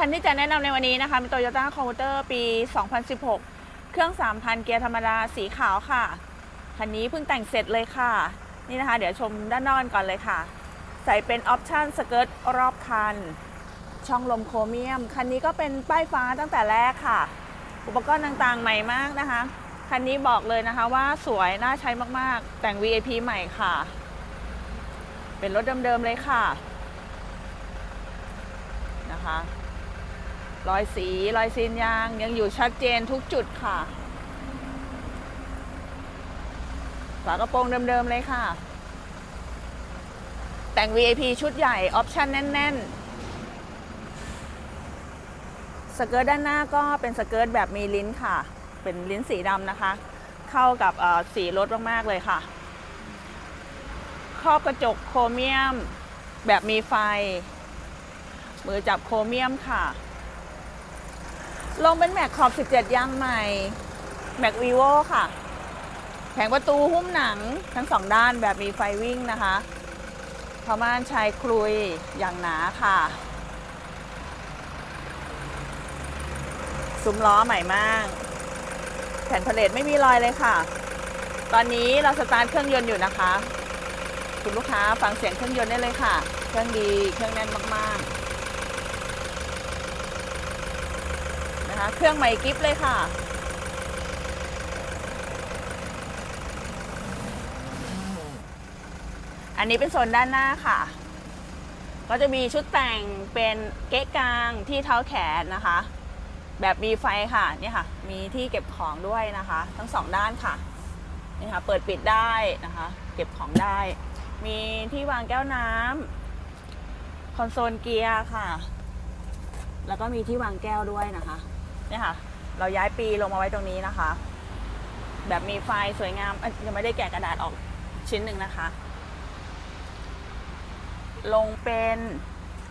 คันที่จะแนะนำในวันนี้นะคะเป็น Toyota c o m m u t e r ปี 2016 เครื่อง 3,000 เกียร์ธรรมดาสีขาวค่ะ คันนี้เพิ่งแต่งเสร็จเลยค่ะ นี่นะคะ เดี๋ยวชมด้านนอกกันก่อนเลยค่ะ ใส่เป็นออปชั่นสเกิร์ตรอบคัน ช่องลมโครเมียม คันนี้ก็เป็นป้ายฟ้าตั้งแต่แรกค่ะ อุปกรณ์ต่างๆใหม่มากนะคะ คันนี้บอกเลยนะคะว่าสวยน่าใช้มากๆ แต่ง VIP ใหม่ค่ะ เป็นรถเดิมๆเลยค่ะนะคะ รอยสีรอยซีนยางยังอยู่ชัดเจนทุกจุดค่ะ ฝากระโปรงเดิมๆเลยค่ะ แต่ง VIP ชุดใหญ่ ออปชั่นแน่น ๆ สเกิร์ตด้านหน้าก็เป็นสเกิร์ตแบบมีลิ้นค่ะ เป็นลิ้นสีดำนะคะ เข้ากับสีรถมาก ๆ เลยค่ะ ครอบกระจกโครเมียมแบบมีไฟ มือจับโครเมียมค่ะ ลงเป็นแม็กขอบ 17 ยางใหม่ แม็กวีโวค่ะ แผงประตูหุ้มหนังทั้งสองด้านแบบมีไฟวิ่งนะคะพม่านชายคลุยอย่างหนาค่ะซุ้มล้อใหม่มาก แผ่นพาเลทไม่มีรอยเลยค่ะ ตอนนี้เราสตาร์ทเครื่องยนต์อยู่นะคะ คุณลูกค้าฟังเสียงเครื่องยนต์ได้เลยค่ะ เครื่องดี เครื่องแน่นมากๆ นะคะ เครื่องใหม่กิฟเลยค่ะ อันนี้เป็นโซนด้านหน้าค่ะ ก็จะมีชุดแต่งเป็นเก๊ะกลางที่เท้าแขนนะคะ แบบมีไฟค่ะนี่ค่ะ มีที่เก็บของด้วยนะคะ ทั้งสองด้านค่ะนี่ค่ะ เปิดปิดได้นะคะ เก็บของได้ มีที่วางแก้วน้ำคอนโซลเกียร์ค่ะแล้วก็มีที่วางแก้วด้วยนะคะ เนี่ยค่ะ เราย้ายปีลงมาไว้ตรงนี้นะคะ แบบมีไฟสวยงามเอ้ยยังไม่ได้แกะกระดาษออกชิ้นหนึ่งนะคะ ลงเป็น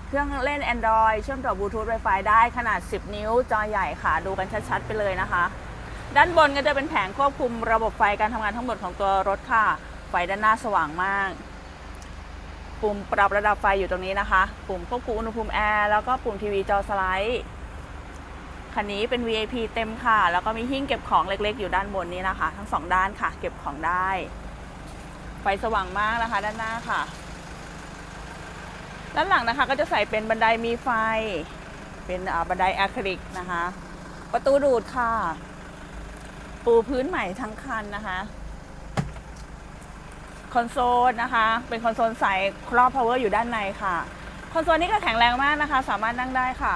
เครื่องเล่น Android เชื่อมต่อบลูทูธ Wi-Fi ได้ขนาด 10 นิ้ว จอใหญ่ค่ะ ดูกันชัดๆ ไปเลยนะคะ ด้านบนก็จะเป็นแผงควบคุมระบบไฟการทำงานทั้งหมดของตัวรถค่ะ ไฟด้านหน้าสว่างมาก ปุ่มปรับระดับไฟอยู่ตรงนี้นะคะ ปุ่มควบคุมอุณหภูมิแอร์แล้วก็ปุ่มทีวีจอสไลด์ คันนี้เป็น VIP เต็มค่ะ แล้วก็มีหิ้งเก็บของเล็กๆ อยู่ด้านบนนี้นะคะ ทั้งสองด้านค่ะ เก็บของได้ ไฟสว่างมากนะคะ ด้านหน้าค่ะ ด้านหลังนะคะ ก็จะใส่เป็นบันไดมีไฟ เป็นบันไดอะคริลิกนะคะ ประตูดูดค่ะ ปูพื้นใหม่ทั้งคันนะคะคอนโซลนะคะ เป็นคอนโซลใสครอบพาวเวอร์อยู่ด้านในค่ะ คอนโซลนี้ก็แข็งแรงมากนะคะ สามารถนั่งได้ค่ะ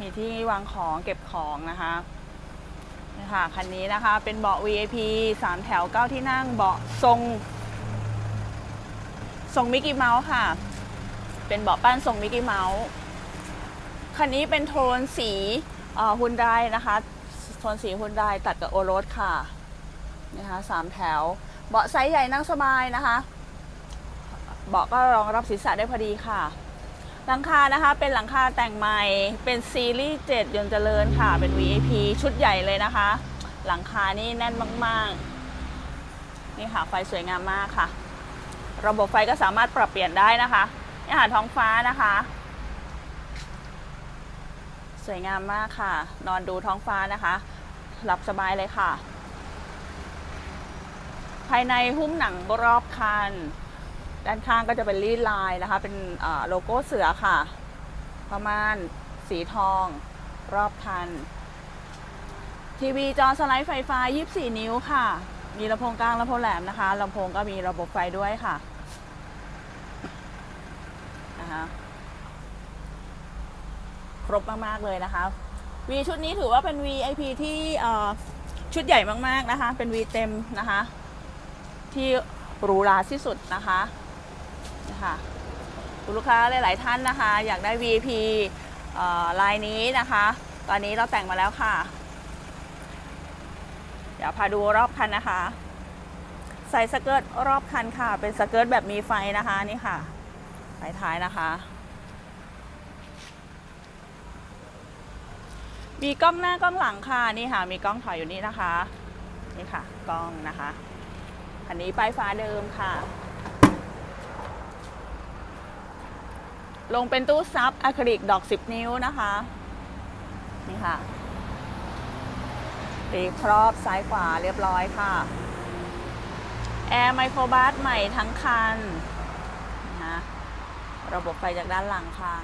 มีที่วางของเก็บของนะคะนี่ค่ะคันนี้นะคะเป็นเบาะ VIP 3 แถว 9 ที่นั่งเบาะทรง ทรงมิกกี้เมาส์ค่ะ เป็นเบาะปั้นทรงมิกกี้เมาส์คันนี้เป็นโทนสีฮุนไดนะคะโทนสีฮุนไดตัดกับโอรสค่ะนะคะสามแถว เบาะไซส์ใหญ่นั่งสบายนะคะ เบาะก็รองรับศีรษะได้พอดีค่ะ หลังคานะคะเป็นหลังคาแต่งใหม่เป็นซีรีส์7ยนต์เจริญค่ะเป็น VIP ชุดใหญ่เลยนะคะ หลังคานี่แน่นมาก ๆ นี่ค่ะไฟสวยงามมากค่ะ ระบบไฟก็สามารถปรับเปลี่ยนได้นะคะนี่ค่ะท้องฟ้านะคะ สวยงามมากค่ะ นอนดูท้องฟ้านะคะหลับสบายเลยค่ะ ภายในหุ้มหนังรอบคัน ด้านข้างก็จะเป็นรีดลายนะคะ เป็นโลโก้เสือค่ะ ประมาณสีทอง รอบคัน ทีวีจอสไลด์ไฟฟ้า 24 นิ้วค่ะ มีลำโพงกลางลำโพงแหลมนะคะลำโพงก็มีระบบไฟด้วยค่ะนะคะครบมาก ๆ เลยนะคะ V ชุดนี้ถือว่าเป็น VIP ที่ชุดใหญ่มาก ๆ นะคะ เป็น V เต็มนะคะ ที่หรูหราที่สุดนะคะ นะคะคุณลูกค้าหลาย ๆ ท่านนะคะ อยากได้ VIP ลายนี้นะคะ ตอนนี้เราแต่งมาแล้วค่ะ เดี๋ยวพาดูรอบคันนะคะ ใส่สเกิร์ตรอบคันค่ะ เป็นสเกิร์ตแบบมีไฟนะคะนี่ค่ะไฟท้ายนะคะ มีกล้องหน้ากล้องหลังค่ะนี่ค่ะ มีกล้องถอยอยู่นี่นะคะ นี่ค่ะ กล้องนะคะ อันนี้ป้ายฟ้าเดิมค่ะ ลงเป็นตู้ซับอะคริลิกดอก 10 นิ้วนะคะ นี่ค่ะปีครอบซ้ายขวาเรียบร้อยค่ะแอร์ไมโครบัสใหม่ทั้งคันนะระบบไฟจากด้านหลังค่ะ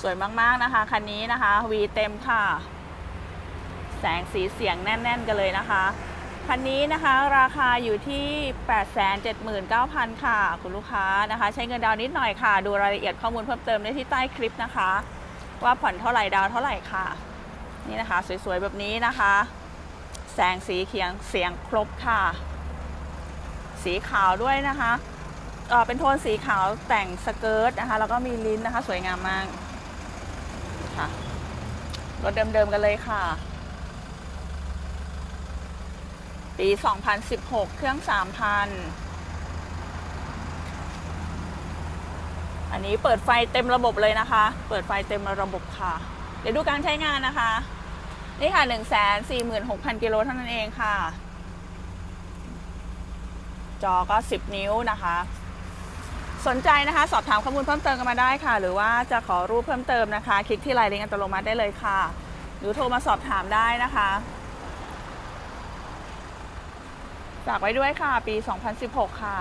สวยมากๆนะคะ คันนี้นะคะ วีเต็มค่ะ แสงสีเสียงแน่น ๆ กันเลยนะคะ คันนี้นะคะราคาอยู่ที่ 879,000 ค่ะ คุณลูกค้านะคะ ใช้เงินดาวนิดหน่อยค่ะ ดูรายละเอียดข้อมูลเพิ่มเติมได้ที่ใต้คลิปนะคะ ว่าผ่อนเท่าไหร่ดาวเท่าไหร่ค่ะ นี่นะคะ สวยๆ แบบนี้นะคะ แสงสีเขียงเสียงครบค่ะ สีขาวด้วยนะคะเเป็นโทนสีขาวแต่งสเกิร์ตนะคะ แล้วก็มีลิ้นนะคะ สวยงามมากค่ะรถเดิมๆกันเลยค่ะ ปี 2016 เครื่อง 3,000 อันนี้เปิดไฟเต็มระบบเลยนะคะ เปิดไฟเต็มระบบค่ะ เดี๋ยวดูการใช้งานนะคะ นี่ค่ะ 146,000 กิโลเท่านั้นเองค่ะ จอก็ 10 นิ้วนะคะ สนใจนะคะ สอบถามข้อมูลเพิ่มเติมกันมาได้ค่ะ หรือว่าจะขอรูปเพิ่มเติมนะคะ คลิกที่ไลน์ลิงก์อัตโนมัติได้เลยค่ะ หรือโทรมาสอบถามได้นะคะ ฝากไว้ด้วยค่ะ ปี 2016 ค่ะ